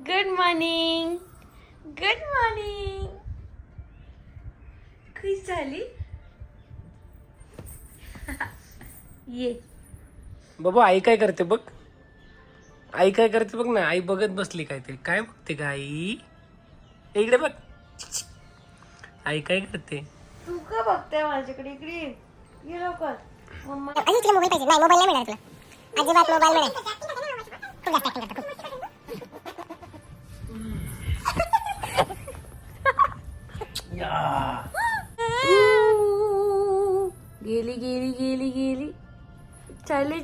Good morning good morning खुश झाली? ये. बाबू आई काय करते बघ? आई काय करते बघ ना आई बघत बसली काय ते. काय बघते का आई? इकडे बघ. आई काय करते? तू का बघते माझ्याकडे इकडे? ये. ये लवकर. मम्मा. मोबाईल पाहिजे. नाही मोबाईल नाही मिळणार तुला. अजिबात मोबाईल मिळेल. खूप जास्त करतो,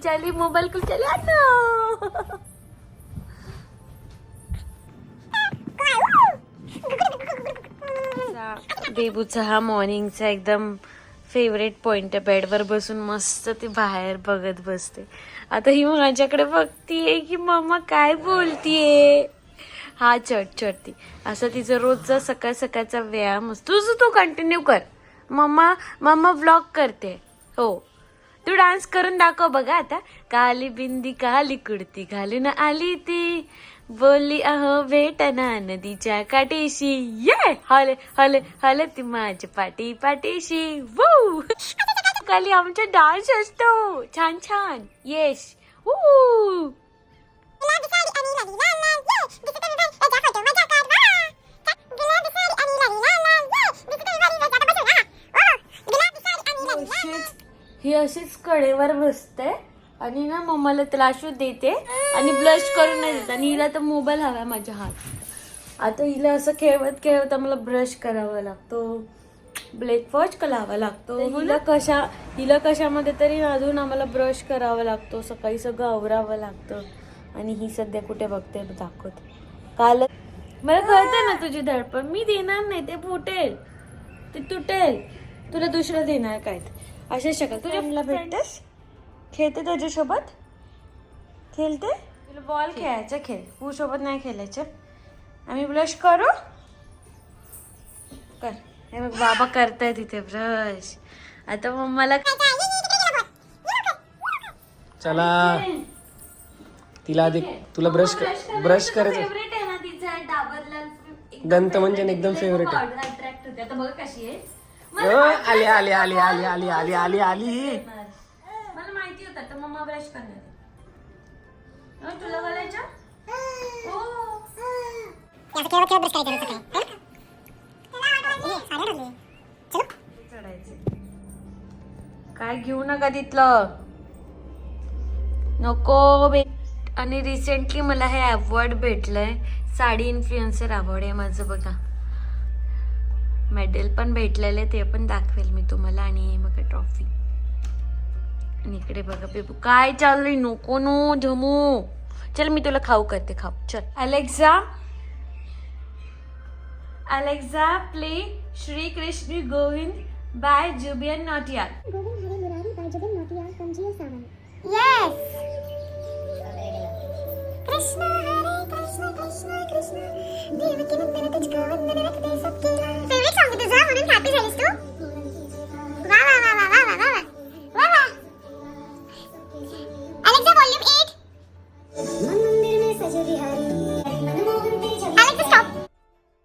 चाली मोबाईल को चला बेबूचा हा मॉर्निंगचा एकदम फेवरेट पॉइंट आहे. बेडवर बसून मस्त ती बाहेर बघत बसते. आता ही माझ्याकडे बघतीये की मम्मा काय बोलतीये? हा चढ चढती. असं तिचं रोजचा सकाळ सकाळचा व्यायाम असतो. तुझं तू कंटिन्यू कर. मम्मा मम्मा व्लॉग करते. हो. तू डान्स करून दाखव बघा आता. काली बिंदी काली कुडती घालून आली ती. बोलली अहो भेटना नदीच्या काठीशी. ये हले हले हले ती माझ्या पाटी पाठीशी वू काली आमचा डान्स असतो. छान छान. येस वू गुलाबी हा. अशीच ही कडेवर बसते. आणि ना मम्माला त्रास देते. आणि ब्लश करून नाही देत. आणि हिला तर मोबाईल हवा माझ्या हात. आता हिला असं खेळवत खेळवत आम्हाला ब्रश करावा लागतो. ब्रेकफास्ट लावा लागतो? हिला कशा हिला कशामध्ये तरी अजून आम्हाला ब्रश करावा लागतो. सकाळी सगळं आवरावं लागतं. आणि ही सध्या कुठे बघते दाखवते. काल मला कळतं ना तुझी धडपड मी देणार नाही. ते फुटेल. ते तुटेल. तुला दुसरं देणार काय? ते. अशा शकल तुझ्या भेटतेस. खेळते त्याच्यासोबत खेळते? तुला बॉल खेळायचं खेळ. पू सोबत नाही खेळायचं. आम्ही ब्रश करू? कर. हे बघ बाबा करताय तिथे ब्रश आता मग मला चला. तिला आधी तुला ब्रश ब्रश करायचं. फेवरेट आहे ना तिचा डाबर लाल दंत म्हणजे एकदम फेवरेट आहे. आली आली आली आली आली आली आली आली. मला माहिती होतं तर मम्मा ब्रश करणार अं, तुला बोलायचं? हो. ब्रश करायचं. चलो. चढायचे काय घेऊ नका तिथलं. नको बे. आणि रिसेंटली मला हे अवॉर्ड भेटलंय. साडी इन्फ्लुएन्सर अवॉर्ड आहे माझं बघा. मेडल पण भेटलेले ते पण दाखवेल मी तुम्हाला आणि बघा ट्रॉफी. आणि इकडे बघा बेबू काय चाललंय? नको नो जमू. चल मी तुला खाऊ करते खाऊ. चल. Alexa Alexa play Shri Krishna Govind by Jubin Nautiyal. Yes. Krishna Hare तुझं म्हणून हॅपी झालीस तू? वा वा वा वा वा वा वा. वा अलेक्सा 8 अलेक्सा स्टॉप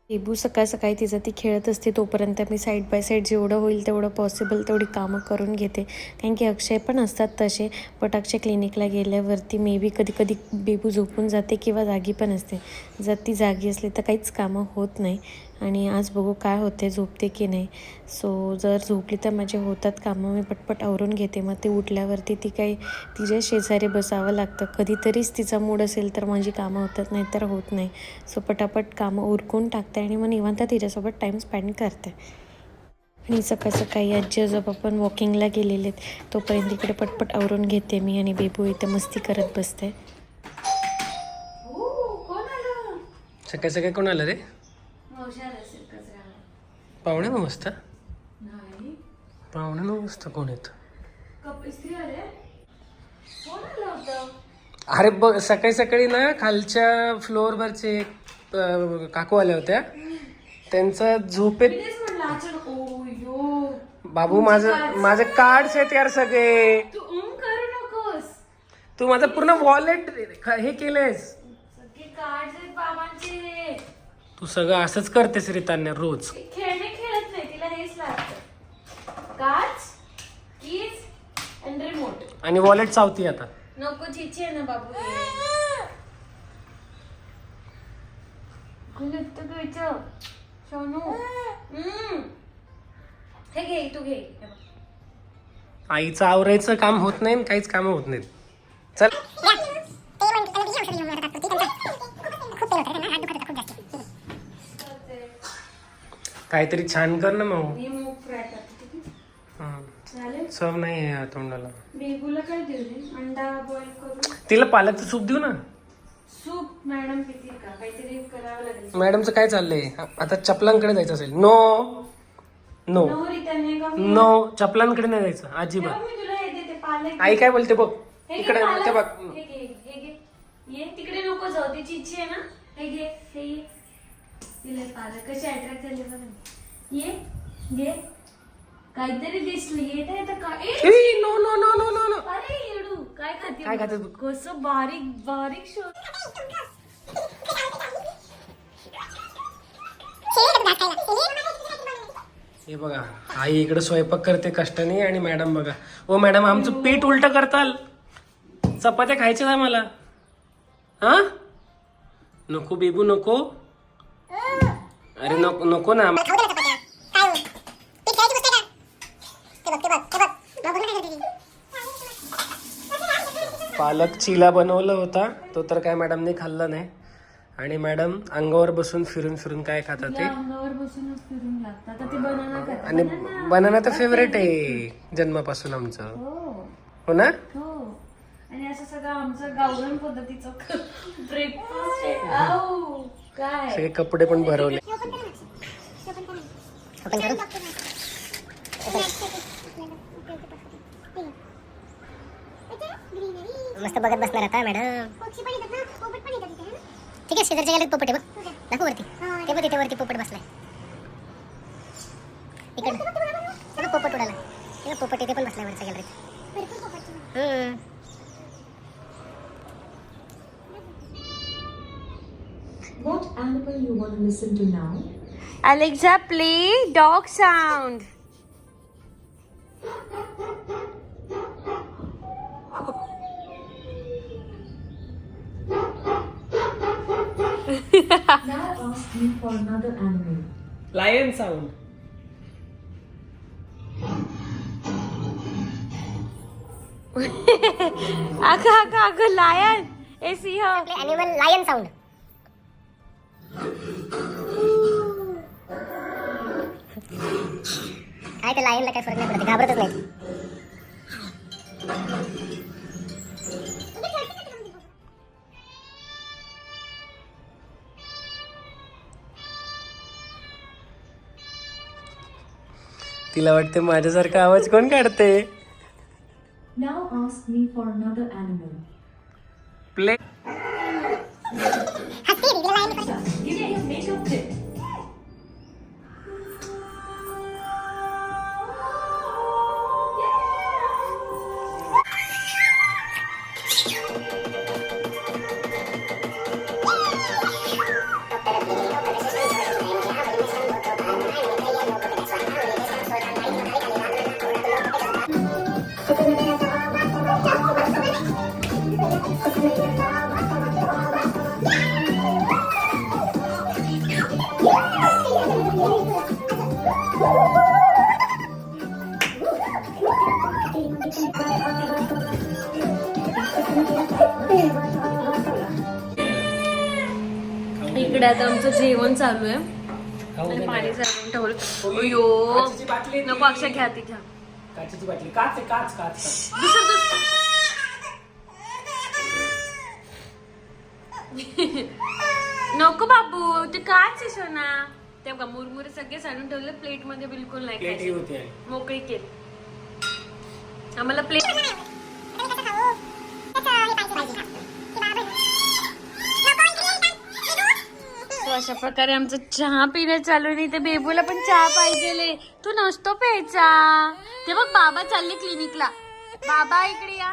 बेबू सकाळ सकाळी तिचं ती खेळत असते तोपर्यंत मी साईड बाय साईड जेवढं होईल तेवढं पॉसिबल तेवढी कामं करून घेते. कारण की अक्षय पण असतात तसे बट अक्षय क्लिनिकला गेल्यावरती मे बी कधी कधी बेबू झोपून जाते किंवा जागी पण असते. जर ती जागी असली तर काहीच कामं होत नाही. आणि आज बघू काय होते झोपते की नाही. सो जर झोपली तर माझे होतात कामं मी पटपट आवरून घेते. मग ते उठल्यावरती ती काही तिच्या शेजारी बसावं लागतं. कधीतरीच तिचा मूड असेल तर माझी कामं होतात नाही तर होत नाही. सो पटापट कामं उरकून टाकते आणि मग निवांत तिच्यासोबत टाईम स्पेंड करते. आणि सकाळ सकाळी आजी आजोबा पण वॉकिंगला गेलेले आहेत. तोपर्यंत इकडे पटपट आवरून घेते मी आणि बेबू इथे मस्ती करत बसते. सकाळ सकाळी कोण आलं रे? वाजता पावणे नऊ वाजता कोण येतं अरे बघ सकाळी सकाळी ना खालच्या फ्लोअरवरचे काकू आल्या होत्या. त्यांचा झोपेत बाबू माझं माझे कार्ड्स आहेत यार सगळे. तू माझं पूर्ण वॉलेट हे केलंयस सगळे कार्ड आहेत बाबांचे ते तू सगळं असंच करतेस रितान्या रोज. खेळणे खेळत नाही तिला हेच लागतं. काच कीज अँड रिमोट आणि वॉलेट चावती आता. नको चिची आहे ना बाबू. गुलत घ्यायचं सोनू हम्म. हे घे तू घे. हे बघ. आईचं आवरायचं काम होत नाही आणि काहीच काम होत नाहीत. चल ते म्हणते त्याला बिझी औषध घेऊन मला तात्पुरती त्यांचा खूप पेन होतं त्यांना हात दुखत होता खूप जास्त काहीतरी छान कर ना मग मूग फ्राय करते ठीक आहे? हं. चालेल? चव नाही आहे या तोंडाला. बेबूला काय देऊ दे अंडा बॉईल करू तिला पालकचं सूप देऊ ना. सूप मॅडम पितील का? काहीतरी करावं लागेल. मॅडमचं काय चाललंय? आ- आता चपलांकडे जायचं असेल. नो नो नवरी त्यांनी का? मी- नो चपलांकडे नाही जायचं. अजिबात. तेव्हा मी तुला हे देते पालक आई काय बोलते बघ. हे घे इकडे. ते बघ. हे घे हे घे. ये तिकडे नको जाऊ. तिची इच्छा आहे ना? हे घे हे ये. तिला पालक कशी अट्रॅक्ट झाली बघ. ये घे. काहीतरी दिसलं. येत आहे तर काय ए! No no no no no no अरे येडू. काय खाते काय खाते तू? कसं बारीक बारीक शो हे बघा आई इकडे स्वयंपाक करते कष्टाने आणि मॅडम बघा. ओ मॅडम आमचं पीठ उलट करताल. चपात्या खायच्या आहे मला हा? नको बेबू नको. अरे नको नको ना. पालक चिला बनवलं होता. तो तर काय मॅडमने खाल्ला नाही. आणि मॅडम अंगावर बसून फिरून फिरून काय खातात ते? अंगावर बसूनच फिरून लागतात. आता ते बनाना खातात. आणि बनाना तर फेवरेट आहे जन्मापासून आमचं. हो. हो ना? हो. आणि असं सगळं आमचं गावरान पद्धतीचं ब्रेकफास्ट आहे. सगळे कपडे पण भरवले. मस्त बघत बसणार आता मॅडम ठीक आहे शेजारच्या गेल्यात पोपट आहे बघ. दाखव वरती. ते बघ तिथे वरती पोपट बसलाय. इकडे. पोपट उडाला. पोपट इथे पण बसलाय वरच्या गॅलरीत हम्म. animal you want to listen to now? Alexa, play dog sound. now ask me for another animal. Lion sound. Aka, aka, aka, lion. Hey, see her. Play animal lion sound. काय ते लायनला काय फरक नाही पडत घाबरतच नाही तिला वाटते माझ्यासारखा आवाज कोण काढते? Now ask me for another animal. Play हसते ゆげ! इकडे आता आमचं जेवण चालू आहे. आणि पाणी चालून ठेवलं. अयो नको अक्षय घ्या ती घ्या. काचेची बाटली. काच आहे, काच काच काच. दुसरं दुसरं. नको बाबू ते काच आहे सोना. ते बघा मुरमुरे सगळे साडून ठेवले प्लेटमध्ये बिलकुल नाही प्लेट ही खायचे होती. आई. मोकळी केली. आम्हाला प्लेट सो अशा प्रकारे आमचं चहा पिणं चालू नाही तर बेबूला पण चहा पाहिजे तू नसतो प्यायचा. ते बघ बाबा चालले क्लिनिकला. बाबा इकडे या.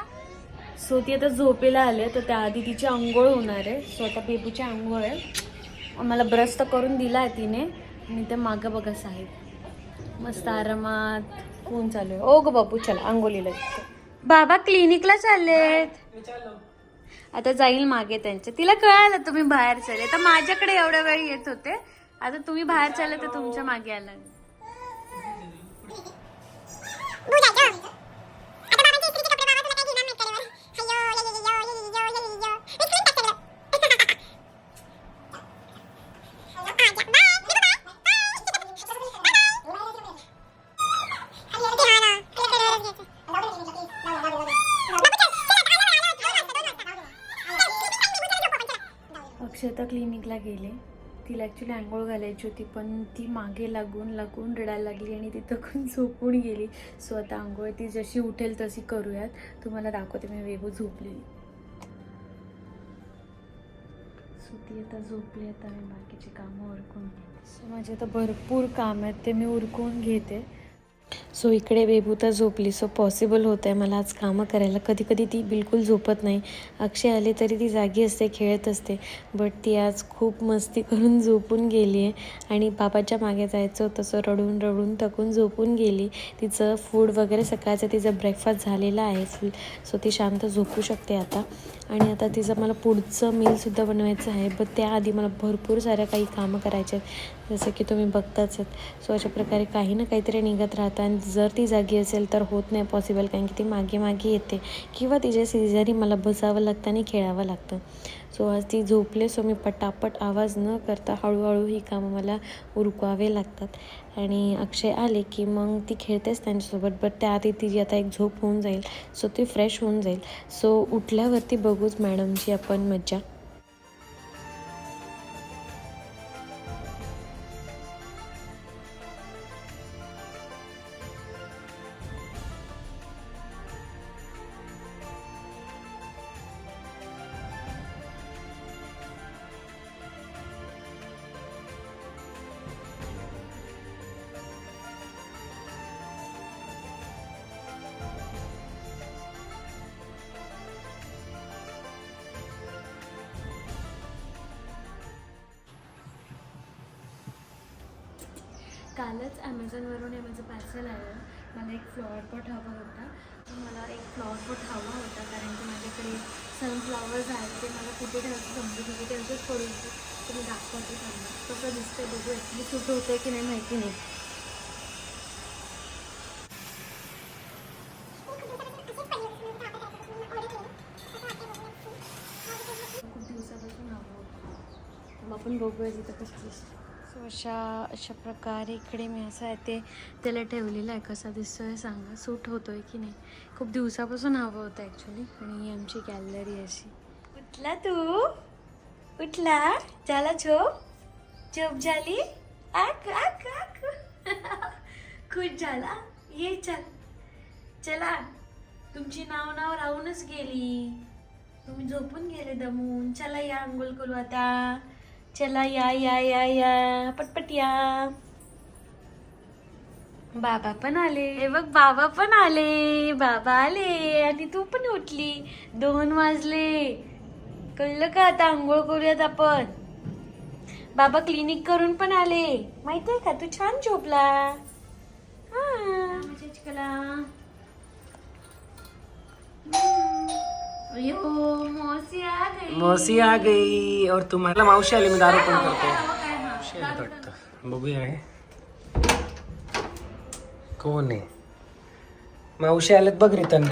सो ती आता झोपेला आले तर त्याआधी तिची आंघोळ होणार आहे. सो आता बेबूची आंघोळ आहे. मला ब्रश तर करून दिला आहे तिने. आणि ते मागं बघा साहेब. मस्त आरामात फोन चालू आहे. ओ ग बापू चला आंघोलीला बाबा क्लिनिकला चाललेत. आता जाईल मागे त्यांच्या तिला कळालं तुम्ही बाहेर चालले. तर माझ्याकडे एवढ्या वेळ येत होते. आता तुम्ही बाहेर चालले तर तुमच्या मागे आला चला. क्लिनिकला गेले. तिला ॲक्च्युली आंघोळ घालायची होती पण ती मागे लागून लागून रडायला लागली आणि ती थकून झोपून गेली. सो आता आंघोळ ती जशी उठेल तशी करूयात. तुम्हाला दाखवते मी वेगू झोपलेली. सो ती आता झोपली आता मी बाकीची कामं उरकून घेते. सो माझे आता भरपूर काम आहेत ते मी उरकून घेते. सो इकडे बेबू तर झोपली. सो पॉसिबल होतं आहे मला आज कामं करायला. कधी कधी ती बिलकुल झोपत नाही. अक्षय आले तरी ती जागी असते खेळत असते. बट ती आज खूप मस्ती करून झोपून गेली आहे. आणि बाबाच्या मागे जायचं होतं सो रडून रडून थकून झोपून गेली. तिचं फूड वगैरे सकाळचं तिचं ब्रेकफास्ट झालेलं आहे फुल सो ती शांत झोपू शकते आता. आणि आता तिचं मला पुढचं मीलसुद्धा बनवायचं आहे. बट त्याआधी मला भरपूर साऱ्या काही कामं करायचे आहेत. जसं की तुम्ही बघताच आहेत. सो अशा प्रकारे काही ना काहीतरी निघत राहतं. आणि जर ती जागी असेल तर होत नाही पॉसिबल कारण की ती मागे मागे येते. किंवा तिच्या शेजारी मला बसावं लागतं आणि खेळावं लागतं. सो आज ती झोपले सो मी पटापट आवाज न करता हळूहळू ही कामं मला उरकवावे लागतात. आणि अक्षय आले की मग ती खेळतेच त्यांच्यासोबत बट त्याआधी तिची आता एक झोप होऊन जाईल. सो ती फ्रेश होऊन जाईल. सो उठल्यावरती बघूच मॅडमची आपण मज्जा. कालच ॲमेझॉनवरून हे माझं पार्सल आलं. मला एक फ्लॉवर पॉट हवा होता. तर मला एक फ्लॉवर पॉट हवा होता कारण की माझ्याकडे सनफ्लॉवर्स आहेत. ते मला कुठे ठेवायचं समजत होते ते असंच पडून होते. तर मी दाखवते त्यांना. कसं दिसतंय बघू. ॲक्च्युली सुट होतं की नाही माहिती नाही. खूप दिवसापासून हवं होतं. मग आपण बघूया तिथं कसं दिसतं अशा अशा प्रकारे इकडे मी असं आहे ते त्याला ठेवलेलं आहे. कसा दिसतोय सांगा. सूट होतोय की नाही? खूप दिवसापासून हवं होतं ॲक्च्युली आणि ही आमची गॅलरी अशी. उठला तू? उठला? झाला झोप? झोप झाली? आक आक आक खुश झाला? ये चल. चला. तुमची नाव नाव राहूनच गेली. तुम्ही झोपून गेले दमून. चला या अंघोळ करू आता. चला या या या या. पटपट या बाबा पण आले. हे बघ बाबा पण आले. बाबा आले आणि तू पण उठली. दोन वाजले. कळलं का आता आंघोळ करूयात आपण? बाबा क्लिनिक करून पण आले. माहितीये का? तू छान झोपला. हा. कला मौसी आ गई. मौसी आ गई और तुम्हाला मावशी आली मी दारू पण करतो. मावशी आली वाटतं बघूया हे. कोण आहे? मावशी आलेत बघ रिटर्न.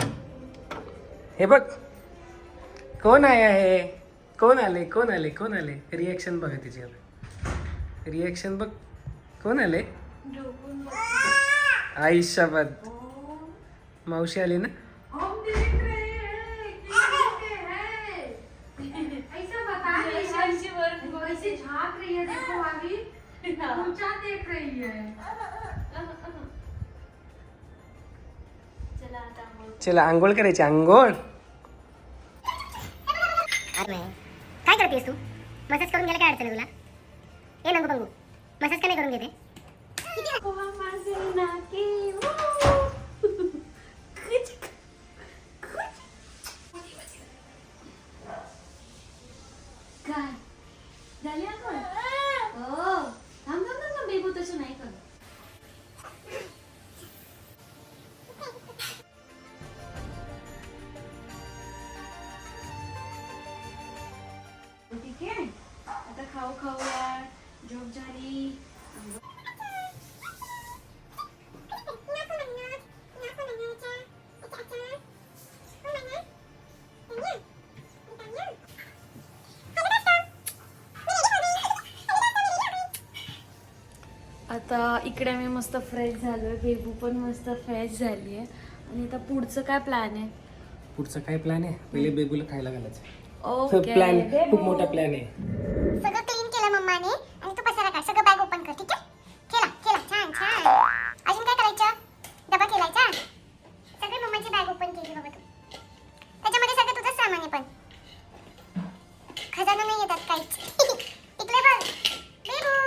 हे बघ. कोण आहे आहे कोण आले? कोण आले? कोण आले? रिएक्शन बघा तिची रिएक्शन बघ. कोण आले? आयुष्याबाद मावशी आली ना? चला आंघोळ करायची आंघोळ. काय करतेस तू? मसाज करून गेला काय अडचण तुला? ए नंगू बंगू मसाज का नाही करून घेते? आता इकडे मी मस्त फ्रेश झालोय बेबू पण मस्त फ्रेश झाली आहे आणि आता पुढचं काय प्लॅन आहे? पुढचा काय प्लॅन आहे? पहिले बेबूला खायला घालायचं. ओके प्लॅन खूप मोठा प्लॅन आहे. सगळं क्लीन केलं मम्माने आणि तू पसारा काढ. सगळं बॅग ओपन कर ठीक आहे? केला केला. छान छान. अजून काय करायचं? डबा केलायचा? सगळी मम्माची बॅग ओपन केली बाबा तू. त्याच्यामध्ये सगळं तुझंच सामान आहे पण. खजाना नाही येतात काहीच. इकडे बघ. बेबू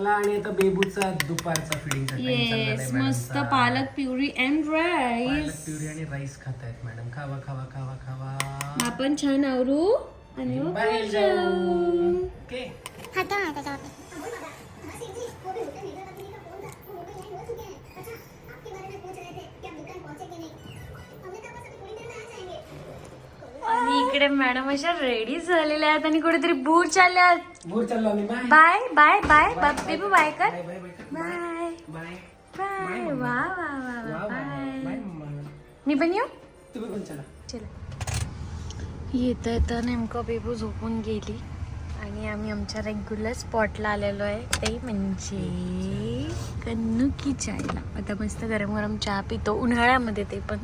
चला आणि आता बेबूचा दुपारचा फिडिंगचा येस मस्त पालक प्युरी अँड राईस पालक प्युरी आणि राईस खात आहेत मॅडम खावा खावा खावा खावा. आपण छान आवरू आणि मग बाहेर जाऊ. ओके हात ना त्याच्यावर. इकडे मॅडम अशा रेडी झालेल्या आहेत आणि कुठेतरी भूर चालल्यात भूर चाललो आम्ही. बाय बाय बाय बाय बेबू बाय कर. Bye bye bye bye bye bye वा वा वा बाय मी पण येऊ? तुम्ही पण चला. चला. येता येता नेमकं बेबू झोपून गेली आणि आम्ही आमच्या रेग्युलर स्पॉटला आलेलो आहे. ते म्हणजे कन्नुकी चायला आता मस्त गरम गरम चहा पितो. उन्हाळ्यामध्ये ते पण.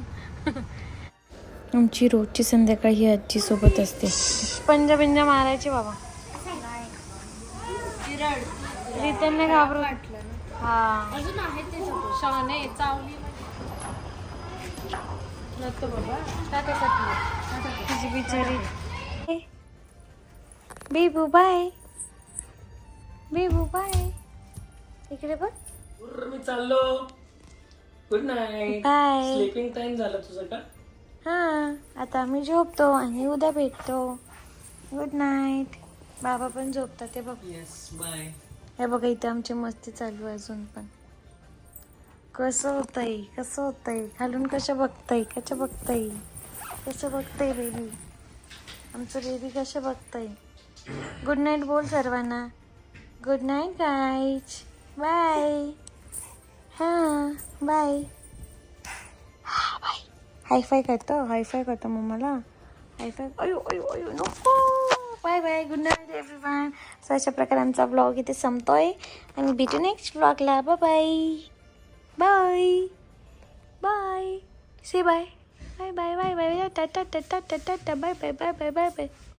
आमची रोजची संध्याकाळ ही आजी सोबत असते. पंजा पंजा मारायची बाबा. रिटर्न घाबरू हा. अजून आहेत ते शहाणे चावली नसतो बाबा. टाटा तुझी बिचारी. बेबू बाय. बेबू बाय. इकडे बघ. मी चाललो. Good night bye. Sleeping time झाला तुझं का? हा आता आम्ही झोपतो आणि उद्या भेटतो. गुड नाईट बाबा पण झोपतात ते बघ. येस बाय हे बघा इथे आमची मस्ती चालू आहे अजून पण. कसं होतंय कसं होतंय? खालून कसं बघताय कसं बघताय? कसं बघताय बेबी आमचं बेबी कसं बघताय? गुड नाईट बोल सर्वांना. गुड नाईट गाईज बाय हां बाय हायफाय करतं? हायफाय करतो मम्माला. हायफाय अयो अयो अयो नको. Bye bye good night everyone so अशा प्रकारे आमचा ब्लॉग इथे संपतोय. आणि भेटू next ब्लॉगला bye bye bye say bye bye bye bye bye Tata Tata Tata bye bye bye bye bye bye